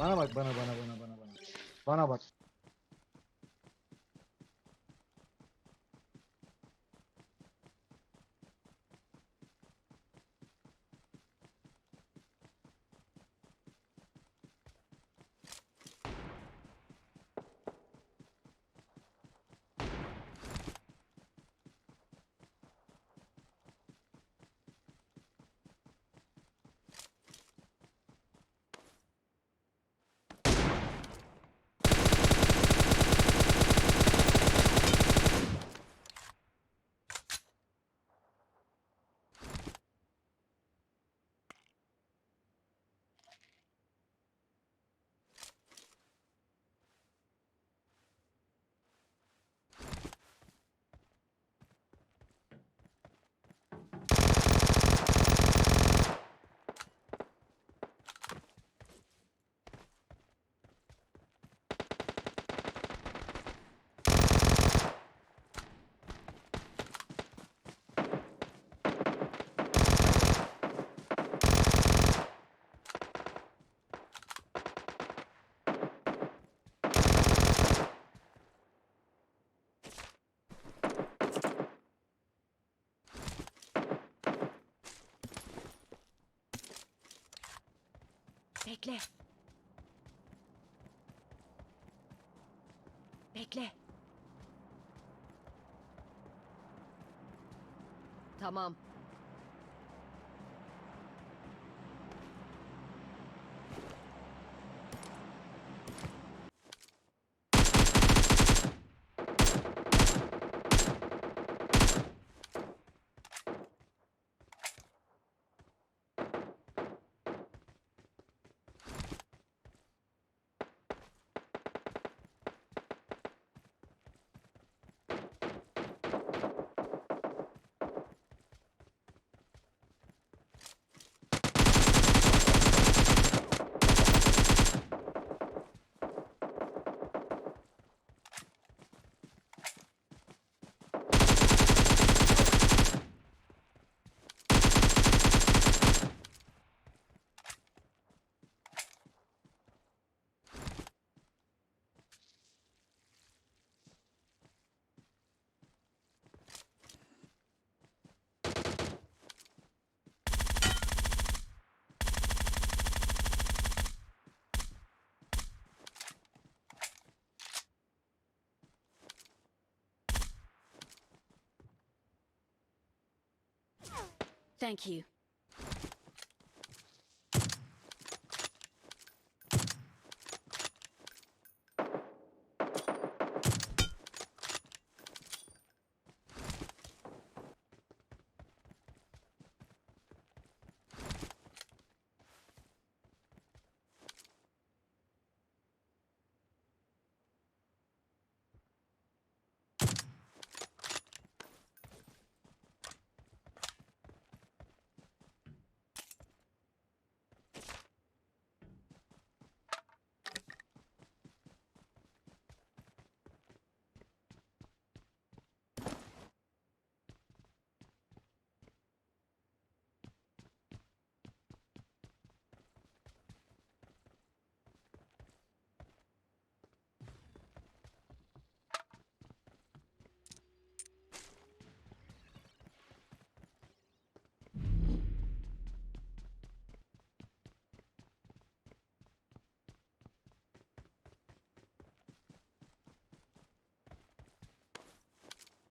Bana bak bana bana bana bana bana. Bana bak. Bekle. Bekle. Tamam.